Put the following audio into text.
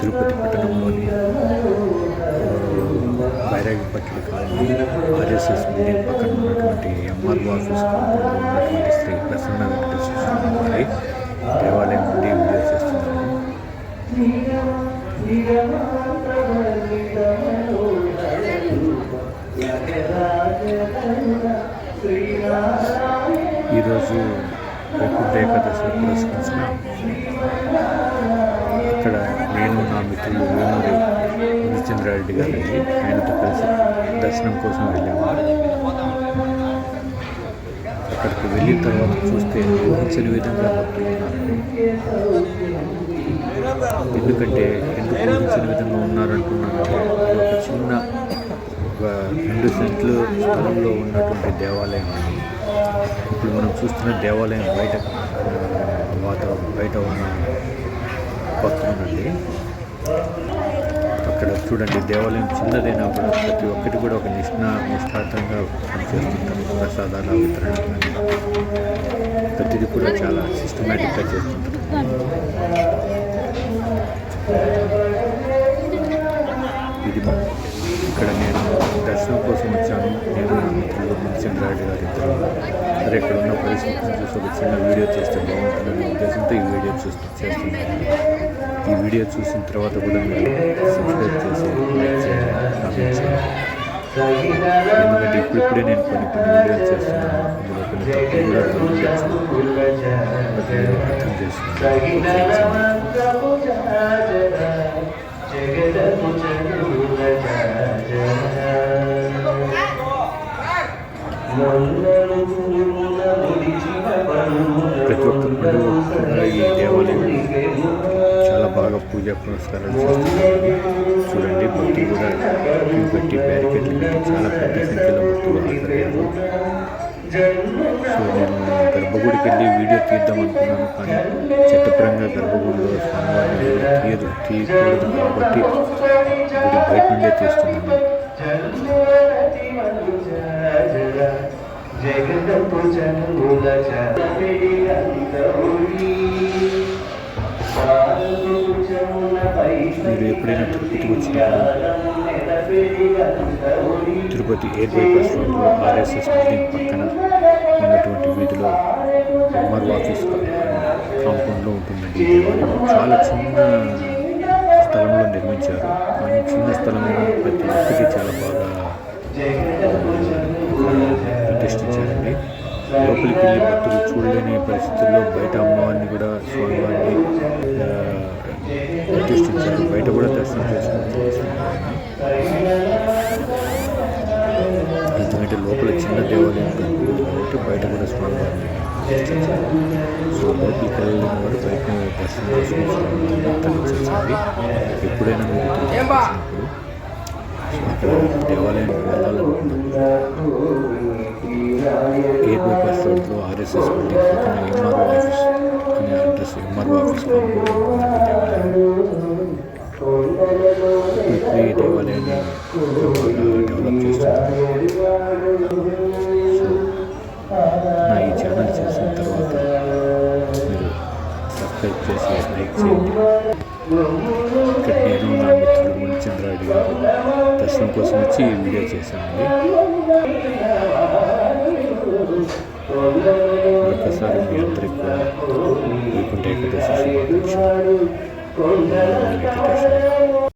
తిరుపతి పట్టణంలోని బైరాగిపట్ల colony RSS building పక్కన ఉన్నటువంటి ఎంఆర్ఓ ఆఫీస్ ఉన్నటువంటి శ్రీ ప్రసన్న వెంకటేశ్వర స్వామి వారి దేవాలయం నుండి వీడియో చేస్తున్నాను. ఈరోజు వైకుంఠ ఏకాదశి పురస్కరించిన అక్కడ నేను నా మిత్రులు వేమూరి రెడ్డి గారికి ఆయనతో కలిసి దర్శనం కోసం వెళ్ళాము. అక్కడికి వెళ్ళిన తర్వాత చూస్తే ఊహించని విధంగా భక్తులు ఉన్నారు. ఎందుకంటే ఎందుకు ఊహించని విధంగా ఉన్నారంటున్నానంటే ఒక చిన్న ఒక రెండు సెంట్లు స్థలంలో ఉన్నటువంటి దేవాలయం ఇప్పుడు మనం చూస్తున్న దేవాలయం బయట వాతావరణం బయట ఉన్న పక్కనండి అక్కడ చూడండి దేవాలయం చిన్నదైనా కూడా ప్రతి ఒక్కటి కూడా ఒక నిష్ణ నిష్ఠాతంగా పనిచేస్తుంటారు ప్రసాదాల వితరణ ప్రతిదీ కూడా చాలా సిస్టమేటిక్గా చేస్తుంటారు ఇది ఇక్కడ నేను దర్శనం కోసం వచ్చాను. నేను నా మిత్రులు మునిచంద్రారెడ్డి గారి ఇద్దరు. మరి ఇక్కడ ఉన్న పరిస్థితిని చూసి ఒక చిన్న వీడియో చేస్తే బాగుంటుందనే ఉద్దేశంతో ఈ వీడియో చూస్తూ చేస్తున్నాను. ఈ వీడియో చూసిన తర్వాత కూడా మీరు సబ్స్క్రైబ్ చేసి లైక్ చేయండి కామెంట్ చేయండి. ఎందుకంటే ఇప్పుడిప్పుడే నేను కొన్ని కొన్ని వీడియోలు చేస్తున్నాను. ఇందులో కొన్ని తప్పులు కూడా అర్థం చేసుకోండి ప్రతి ఒక్క పండుగ ఈ దేవాలయం చాలా చూడండి భక్తులు కూడా క్యూ పెట్టి బ్యారికేడ్లు పెట్టి చాలా పెద్ద సంఖ్యలో భక్తులు హాజరయ్యారు. సో నేను గర్భగుడికి వెళ్ళి వీడియో తీద్దాం అనుకున్నాను కానీ చట్టపరంగా గర్భగుడిలో స్వామివారిని తీయదు తీయకూడదు కాబట్టి గుడి బయట నుండే తీస్తున్నాను. జగదపు జనుల మీరు ఎప్పుడైనా తిరుపతికి వచ్చిన తిరుపతి ఎయిర్ బైపాస్ రోడ్లో ఆర్ఎస్ఎస్ బిల్డింగ్ పక్కన ఉన్నటువంటి వీధిలో ఎంఆర్ ఆఫీస్ కాంపౌండ్లో ఉంటుందండి దేవాలయం చాలా చిన్న స్థలంలో నిర్మించారు. కానీ చిన్న స్థలంలో ప్రతి ఒక్కటి చాలా బాగా ప్రతిష్ఠించారండి. లోపలికి వెళ్ళి భక్తులు చూడలేని పరిస్థితుల్లో బయట అమ్మవారిని కూడా స్వామివారిని లోపల చిన్న దేవాలయం ఉంటుంది కాబట్టి బయట కూడా స్వామివారిని ప్రతిష్ఠించారు సో లోపలికి వెళ్ళిన వారు బయట దర్శనం చేసుకుని స్వామివారిని తరలించండి ఎప్పుడైనా మీరు తిరుపతికి వచ్చినప్పుడు సో అక్కడ దేవాలయానికి వెళ్ళాలనుకున్నప్పుడు ఎయిర్ బైపాస్ రోడ్లో ఆర్ఎస్ఎస్ బిల్డింగ్ పక్కన ఎంఆర్ఓ ఆఫీస్ అనే అడ్రస్ ఎంఆర్ఓ ఆఫీస్ కాంపౌండ్లో ఉంటుందండి దేవాలయం ఇప్పుడు ఈ దేవాలయాన్ని సబ్స్క్రైబ్ చేసి లైక్ చేయండి ఇక్కడ నేను నా మిత్రుడు మునిచంద్రారెడ్డి గారు దర్శనం కోసం వచ్చి ఈ వీడియో చేశానండి మరొకసారి మీ అందరికీ కూడా వైకుంఠ ఏకాదశి శుభాకాంక్షలు.